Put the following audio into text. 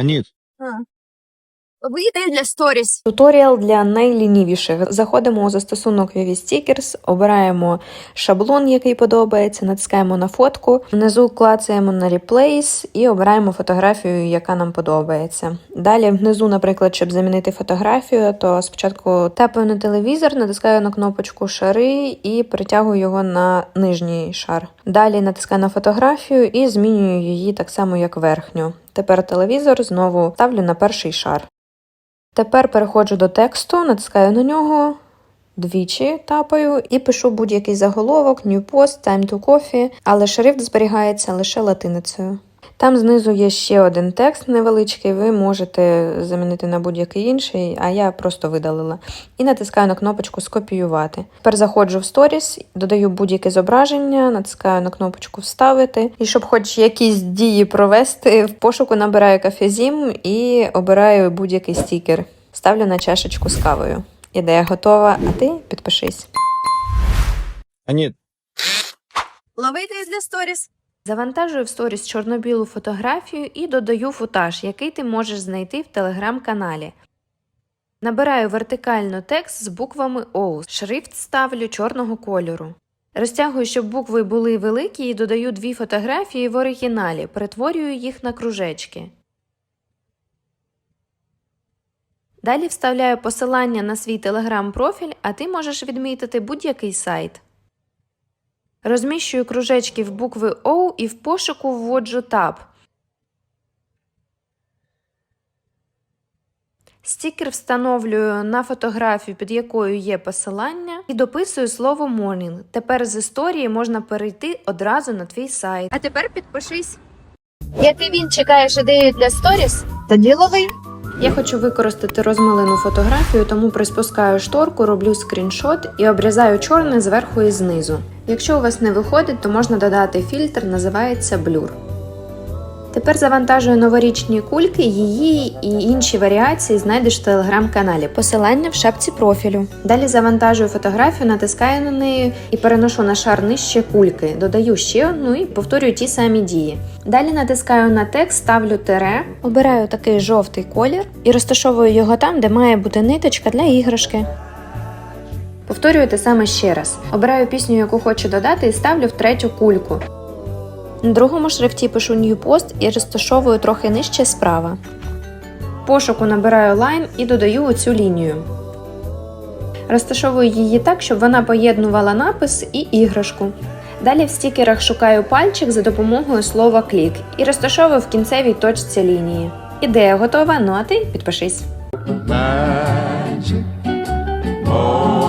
Аніт, Вийде для сторіс. Туторіал для найлінівіших. Заходимо у застосунок Vivi Stickers, обираємо шаблон, який подобається, натискаємо на фотку, внизу клацаємо на Replace і обираємо фотографію, яка нам подобається. Далі внизу, наприклад, щоб замінити фотографію, то спочатку тапаю на телевізор, натискаю на кнопочку шари і перетягую його на нижній шар. Далі натискаю на фотографію і змінюю її так само, як верхню. Тепер телевізор знову ставлю на перший шар. Тепер переходжу до тексту, натискаю на нього, двічі тапаю і пишу будь-який заголовок, New Post, Time to Coffee, але шрифт зберігається лише латиницею. Там знизу є ще один текст невеличкий, ви можете замінити на будь-який інший, а я просто видалила. І натискаю на кнопочку Скопіювати. Тепер заходжу в сторіс, додаю будь-яке зображення, натискаю на кнопочку Вставити. І щоб хоч якісь дії провести, в пошуку набираю кафезім і обираю будь-який стікер. Ставлю на чашечку з кавою. Ідея готова, а ти підпишись. Аніт, Ловити для сторіс. Завантажую в сторіс чорно-білу фотографію і додаю футаж, який ти можеш знайти в телеграм-каналі. Набираю вертикально текст з буквами O. Шрифт ставлю чорного кольору. Розтягую, щоб букви були великі, і додаю дві фотографії в оригіналі, перетворюю їх на кружечки. Далі вставляю посилання на свій телеграм-профіль, а ти можеш відмітити будь-який сайт. Розміщую кружечки в букви O і в пошуку вводжу Tab. Стікер встановлюю на фотографію, під якою є посилання, і дописую слово Morning. Тепер з історії можна перейти одразу на твій сайт. А тепер підпишись. Як і він чекаєш ідею для сторіс, тоді лови. Я хочу використати розмалену фотографію, тому приспускаю шторку, роблю скріншот і обрізаю чорне зверху і знизу. Якщо у вас не виходить, то можна додати фільтр, називається блюр. Тепер завантажую новорічні кульки, її і інші варіації знайдеш в телеграм-каналі. Посилання в шапці профілю. Далі завантажую фотографію, натискаю на неї і переношу на шар нижче кульки. Додаю ще одну і повторюю ті самі дії. Далі натискаю на текст, ставлю тире, обираю такий жовтий колір і розташовую його там, де має бути ниточка для іграшки. Повторюю те саме ще раз. Обираю пісню, яку хочу додати, і ставлю в третю кульку. На другому шрифті пишу New Post і розташовую трохи нижче справа. Пошуку набираю Line і додаю оцю лінію. Розташовую її так, щоб вона поєднувала напис і іграшку. Далі в стікерах шукаю пальчик за допомогою слова клік і розташовую в кінцевій точці лінії. Ідея готова, ну а ти підпишись. Magic. Oh.